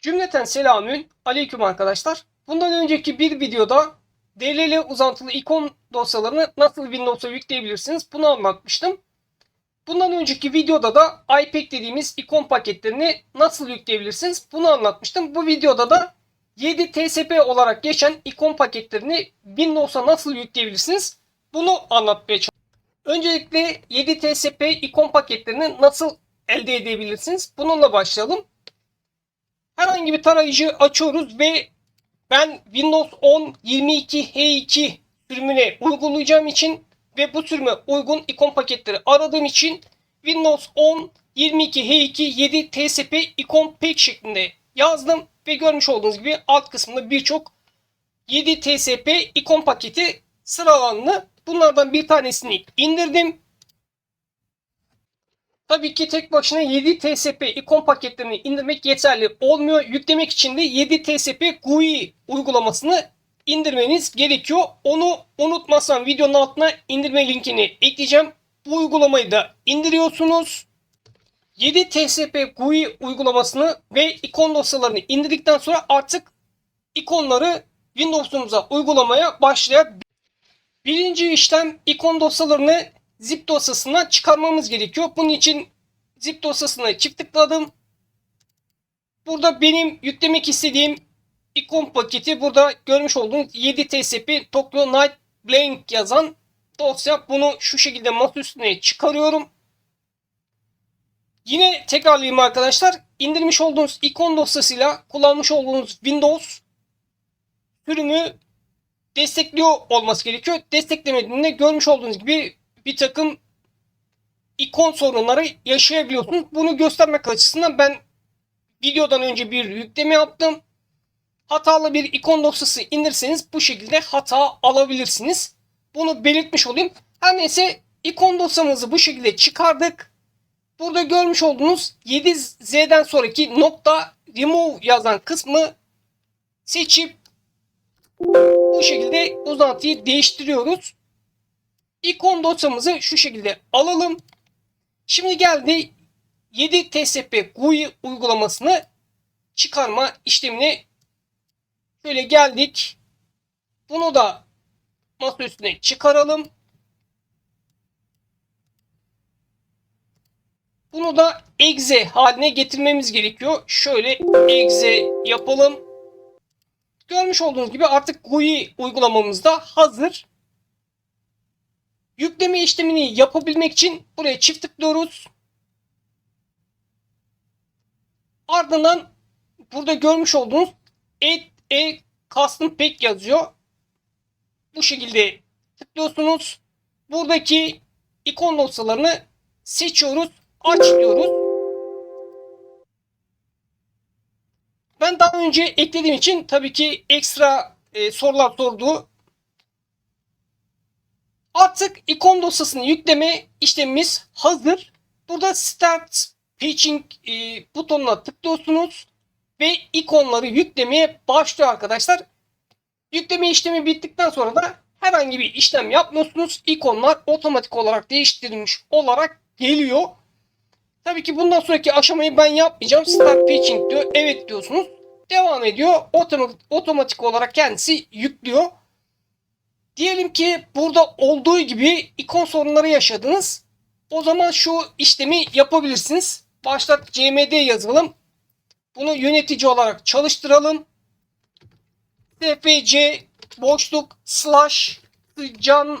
Cümleten selamün aleyküm arkadaşlar. Bundan önceki bir videoda DLL uzantılı ikon dosyalarını nasıl Windows'a yükleyebilirsiniz bunu anlatmıştım. Bundan önceki videoda da iPack dediğimiz ikon paketlerini nasıl yükleyebilirsiniz bunu anlatmıştım. Bu videoda da 7 TSP olarak geçen ikon paketlerini Windows'a nasıl yükleyebilirsiniz bunu anlatmaya çalışıyorum. Öncelikle 7 TSP ikon paketlerini nasıl elde edebilirsiniz? Bununla başlayalım. Herhangi bir tarayıcı açıyoruz ve ben Windows 10 22 H2 sürümüne uygulayacağım için ve bu sürüme uygun ikon paketleri aradığım için Windows 10 22 H2 7 TSP ikon pack şeklinde yazdım ve görmüş olduğunuz gibi alt kısmında birçok 7 TSP ikon paketi sıralandı. Bunlardan bir tanesini indirdim. Tabii ki tek başına 7 TSP ikon paketlerini indirmek yeterli olmuyor. Yüklemek için de 7 TSP GUI uygulamasını indirmeniz gerekiyor. Onu unutmazsam videonun altına indirme linkini ekleyeceğim. Bu uygulamayı da indiriyorsunuz. 7 TSP GUI uygulamasını ve ikon dosyalarını indirdikten sonra artık ikonları Windows'umuza uygulamaya başlayabilirsiniz. Birinci işlem ikon dosyalarını zip dosyasına çıkarmamız gerekiyor. Bunun için zip dosyasına çift tıkladım. Burada benim yüklemek istediğim ikon paketi burada görmüş olduğunuz 7 TSP Tokyo Night Blank yazan dosya. Bunu şu şekilde masa üstüne çıkarıyorum. Yine tekrarlayayım arkadaşlar. İndirmiş olduğunuz ikon dosyasıyla kullanmış olduğunuz Windows sürümü destekliyor olması gerekiyor. Desteklemediğinde görmüş olduğunuz gibi bir takım ikon sorunları yaşayabiliyorsunuz. Bunu göstermek açısından ben videodan önce bir yükleme yaptım. Hatalı bir ikon dosyası indirseniz bu şekilde hata alabilirsiniz. Bunu belirtmiş olayım. Her neyse ikon dosyamızı bu şekilde çıkardık. Burada görmüş olduğunuz 7Z'den sonraki nokta remove yazan kısmı seçip bu şekilde uzantıyı değiştiriyoruz. İkon dosyamızı şu şekilde alalım. Şimdi geldi 7 TSP GUI uygulamasını çıkarma işlemine şöyle geldik. Bunu da masa üstüne çıkaralım. Bunu da exe haline getirmemiz gerekiyor. Şöyle exe yapalım. Görmüş olduğunuz gibi artık GUI uygulamamız da hazır. Yükleme işlemini yapabilmek için buraya çift tıklıyoruz. Ardından burada görmüş olduğunuz Add a Custom Pack yazıyor. Bu şekilde tıklıyorsunuz. Buradaki ikon dosyalarını seçiyoruz. Aç diyoruz. Ben daha önce eklediğim için tabii ki ekstra e, sorular sordu. Artık ikon dosyasını yükleme işlemimiz hazır. Burada Start Patching e, butonuna tıklıyorsunuz ve ikonları yüklemeye başlıyor arkadaşlar. Yükleme işlemi bittikten sonra da herhangi bir işlem yapmıyorsunuz. İkonlar otomatik olarak değiştirilmiş olarak geliyor. Tabii ki bundan sonraki aşamayı ben yapmayacağım. Start Patching diyor. Evet diyorsunuz. Devam ediyor. Otomatik, olarak kendisi yüklüyor. Diyelim ki burada olduğu gibi ikon sorunları yaşadınız. O zaman şu işlemi yapabilirsiniz. Başlat cmd yazalım. Bunu yönetici olarak çalıştıralım. cfc boşluk slash can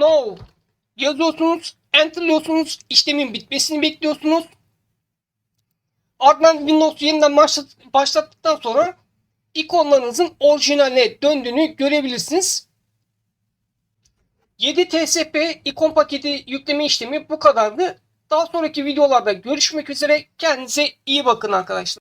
no yazıyorsunuz. Enter'lıyorsunuz. İşlemin bitmesini bekliyorsunuz. Ardından Windows yeniden başlat, başlattıktan sonra ikonlarınızın orijinaline döndüğünü görebilirsiniz. 7 TSP ikon paketi yükleme işlemi bu kadardı. Daha sonraki videolarda görüşmek üzere. Kendinize iyi bakın arkadaşlar.